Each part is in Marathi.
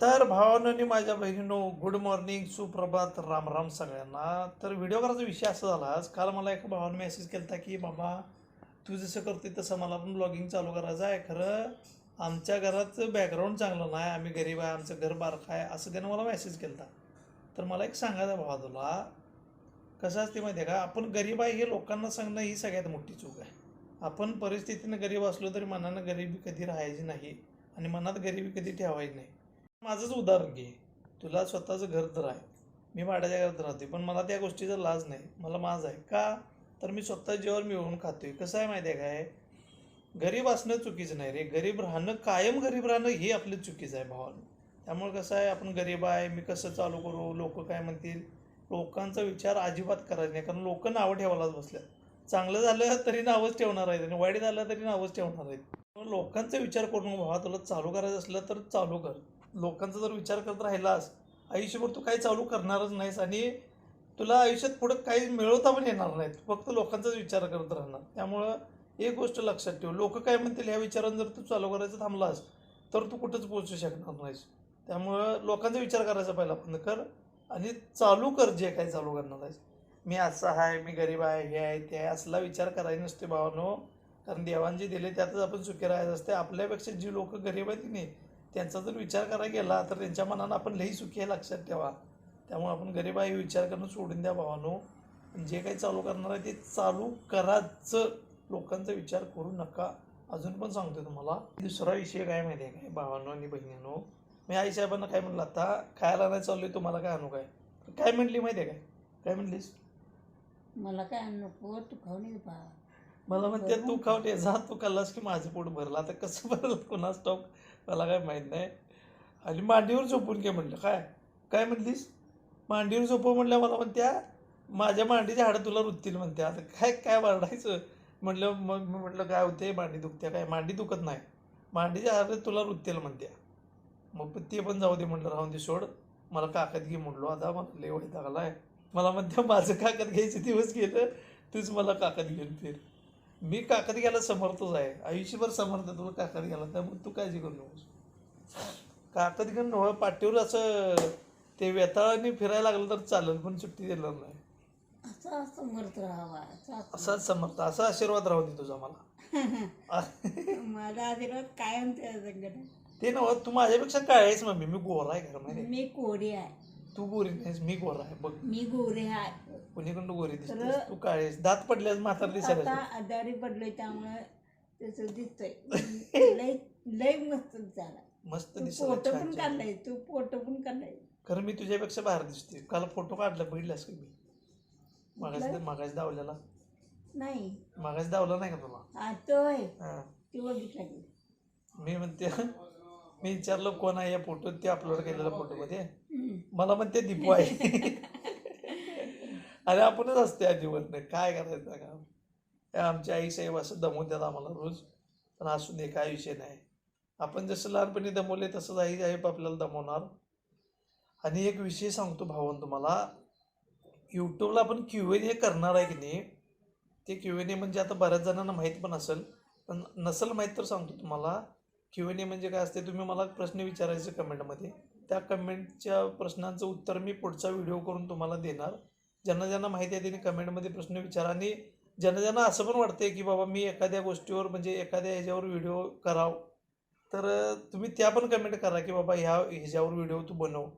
तर भावानं माझ्या बहिणीनो गुड मॉर्निंग सुप्रभात राम राम सगळ्यांना. तर व्हिडिओ करायचा विषय असा झाला आज. काल मला एका भावानं मेसेज केला की बाबा तू जसं करते तसं मला पण ब्लॉगिंग चालू करायचं आहे. खरं आमच्या घराचं बॅकग्राऊंड चांगलं नाही. आम्ही गरीब आहे आमचं घर बारखं आहे असं त्यानं मला मेसेज केला तर मला एक सांगायचं भावा तुला. कसं असते माहिती आहे का? आपण गरीब आहे हे लोकांना सांगणं ही सगळ्यात मोठी चूक आहे. आपण परिस्थितीनं गरीब असलो तरी मनानं गरिबी कधी राहायची नाही आणि मनात गरिबी कधी ठेवायची नाही. माझंच उदाहरण घे. तुला स्वतःचं घर तर आहे. मी भाड्याच्या घरात राहते पण मला त्या गोष्टीचा लाज नाही. मला माझं आहे. का? तर मी स्वतः जेवण मिळवून खातोय. कसं आहे माहिती आहे काय? गरीब असणं चुकीचं नाही रे. गरीब राहणं कायम गरीब राहणं हे आपलं चुकीचं आहे भावानं. त्यामुळे कसं आहे? आपण गरीब आहे मी कसं चालू करू? लोक काय म्हणतील? लोकांचा विचार अजिबात करायचा नाही. कारण लोक नावं ठेवायलाच बसल्यात. चांगलं झालं तरी नावच ठेवणार आहेत आणि वाईट झालं तरी नावच ठेवणार आहेत. लोकांचा विचार करून भावा तुला चालू करायचं असलं तर चालू कर. लोकांचा जर विचार करत राहिलास आयुष्यभर तू काही चालू करणारच नाहीस आणि तुला आयुष्यात पुढं काही मिळवता पण येणार नाहीत. फक्त लोकांचाच विचार करत राहणार. त्यामुळं एक गोष्ट लक्षात ठेव. लोक काय म्हणतील ह्या विचारानं जर तू चालू करायचं थांबलास तर तू कुठंच पोहोचू शकणार नाहीस. त्यामुळं लोकांचा विचार करायचा पहिला बंद कर आणि चालू कर जे काही चालू करणार आहेस. मी असं आहे मी गरीब आहे हे आहे ते आहे असला विचार करायचा नसते भावानो. कारण देवांजी दिले त्यातच आपण सुखी राहायचं असते. आपल्यापेक्षा जी लोक गरीब आहेत की नाही त्यांचा जर विचार करायला गेला तर त्यांच्या मनानं आपण लई सुखी आहे लक्षात ठेवा. त्यामुळे आपण गरीब आहे विचार करणं सोडून द्या भावानो. जे काही चालू करणार आहे ते चालू कराच. लोकांचा विचार करू नका. अजून पण सांगतो तुम्हाला. दुसरा विषय काय माहिती आहे काय? भावांनो आणि बहिणींनो. मी आई साहेबांना काय म्हणलं आता? खायला नाही चाललोय तुम्हाला काय आणू काय? काय म्हटली माहिती आहे काय? काय म्हटलीस मला काय नको? तू खाऊन बा मला म्हणते तू खावटे जा तू खाल्लास की माझं पोट भरलं. आता कसं भरलं कुणास ठाऊक मला काय माहीत नाही. आणि मांडीवर झोपून घे म्हणलं. काय? काय म्हणलीस? मांडीवर झोपव म्हणल्या मला म्हणत्या माझ्या मांडीच्या हाडं तुला रुततील म्हणते आता काय काय वाढायचं म्हटलं मग मी म्हटलं काय होते मांडी दुखत्या काय? मांडी दुखत नाही. मांडीच्या हाडं तुला रुततील म्हणत्या. मग ते पण जाऊ दे म्हटलं राहून दे सोड. मला काकद घे म्हणलो. आता मला लय वाईट आहे मला म्हणते माझं काकद घ्यायचे दिवस गेलं तूच मला काकद घेऊन फिर. मी काकद घ्यायला समर्थच आहे. आयुष्यभर समर्थ तुला काकद घ्यायला. त्यामुळे तू काळजी करू नकोस. काकद घेऊन नव्हे पाठीवर असं ते वेताळाने फिरायला लागलं तर चालेल पण सुट्टी देणार नाही. असा समर्थ राहावा. असा असाच समर्थ असा आशीर्वाद राहू दे तुझा मला. माझा आशीर्वाद कायम त्या ते नव्ह तू माझ्यापेक्षा काय आहेस मम्मी. मी गोरा आहे खरं? मी कोरी आहे. तू गोरी नाहीस मी गोरा आहे बघ. मी गोरे आहे. कोणीकडून गोरी दिसतेस? तू काय दात पडल्यास म्हातार आता दिसायला आजारी पडलोय त्यामुळे तसं दिसतंय. लय लय मस्त झाला. मस्त तू दिसायला फोटो पण छान. काढलाय तू फोटो पण काढलाय. खरं मी तुझ्यापेक्षा बाहेर दिसते काल फोटो काढला बघितलास का मी? मागास? मागास दावल्याला नाही. मागास दावला नाही का तुला? हा तो आहे. हा. ती बघितला की. मी म्हणते मी विचारलं कोण आहे या फोटोत ते अपलोड केलेल्या फोटोमध्ये. मला म्हणते दीपू आहे. अरे आपणच असते अजिबात नाही काय करायचं का हे आमची आई साहेब असं दमवतात आम्हाला रोज. पण असू दे काय विषय नाही. आपण जसं लहानपणी दमवले तसंच आई साहेब आपल्याला दमवणार. आणि एक विषय सांगतो भावन तुम्हाला. यूट्यूबला आपण क्यू एन ए करणार आहे की नाही? ते क्यू एन ए म्हणजे आता बऱ्याच जणांना माहीत पण असेल. पण नसेल माहीत तर सांगतो तुम्हाला. क्यू एन ए म्हणजे काय असते तुम्ही मला प्रश्न विचारायचे कमेंटमध्ये. त्या कमेंटच्या प्रश्नांचं उत्तर मी पुढचा व्हिडिओ करून तुम्हाला देणार. ज्यांना ज्यांना माहिती आहे त्यांनी कमेंटमध्ये प्रश्न विचारा. आणि ज्यांना ज्यांना असं पण वाटतंय की बाबा मी एखाद्या गोष्टीवर म्हणजे एखाद्या ह्याच्यावर व्हिडिओ कराव तर तुम्ही त्या पण कमेंट करा की बाबा ह्या ह्याच्यावर व्हिडिओ तू बनव.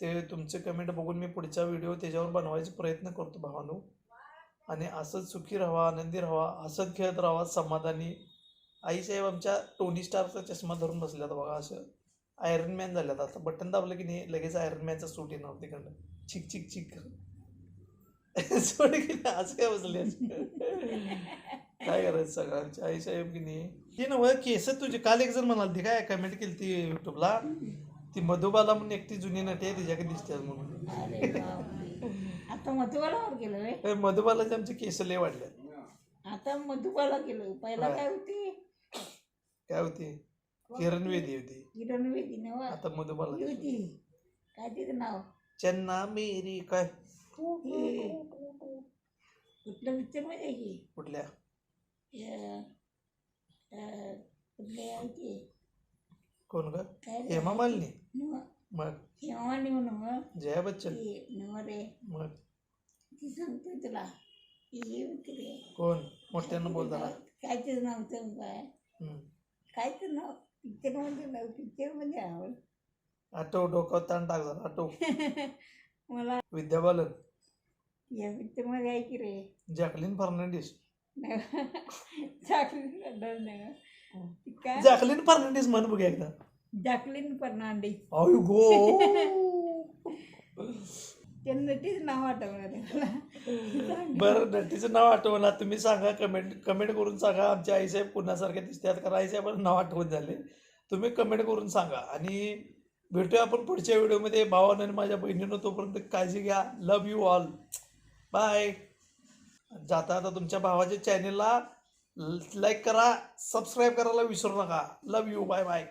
ते तुमचे कमेंट बघून मी पुढचा व्हिडिओ त्याच्यावर बनवायचा प्रयत्न करतो भावानो. आणि असंच सुखी राहा आनंदी राहा हसत खेळत राहा समाधानी आईसाहेब आमच्या टोनी स्टारचा चष्मा धरून बसल्यात बघा असं. आयरन मॅन झाल्यात आता. बटन दाबलं की नाही लगेच आयरन मॅनचा सूट येणार तिकडनं. चिक चिक चिक. सोड की नाही आज काय बसले काय करायचं सगळ्यांची? आईसाहेब की नाही? ती नव केस तुझे. काल एक जण म्हणाल ती काय कमेंट केली ती युट्यूबला ती मधुबाला म्हणून एकटी जुनी नटी आहे तिच्याकडे दिसते म्हणून. आता मधुबालावर गेलो रे. ए, मधुबालाचे आमचे केस लय वाढले आता मधुबाला गेलो. पहिला. काय होती? काय होती? किरण वेदी होती. किरण वेदी नवा आता मधुबाला होती. काय तिचं नाव? चन्ना मेरी काय? हे, कुठलं पिक्चरमध्ये आहे की? कुठल्या? अं, अं, कुठले आहे की? कोण ग? काय हेमा मालिनी? नवा, मग? मग? जया बच्चन? नव रे. मग? ती सांगते तुला. हे कोण? मोठ्यानं बोलताना. काय तिचं नाव तर काय तर नाव पिक्चरमध्ये नाव पिक्चरमध्ये आवड आठव डोक्यावर ताण टाक जरा आठव मला विद्या बालन. या पिक्चरमध्ये आहे की रे? जॅकलिन फर्नांडिस. चाकलीन फर्नांडिस काय? जॅकलिन फर्नांडिस म्हण बघूया एकदा. जॅकलीन फर्नांडिस. गो. ते नटीच नाव आठवलं रे मला बरं नटीचं नाव आठवला तुम्ही सांगा कमेंट कमेंट करून सांगा. आमच्या आईसाहेब कुणासारखे दिसतात कारण आईसाहेबांना नाव आठवण झाले. तुम्ही कमेंट करून सांगा. आणि भेटूया आपण पुढच्या व्हिडिओमध्ये. भावानं आणि माझ्या बहिणीनं तोपर्यंत काळजी घ्या. लव यू ऑल बाय जाता आता तुमच्या भावाच्या चॅनेलला लाईक करा सबस्क्राईब करायला विसरू नका. लव यू बाय बाय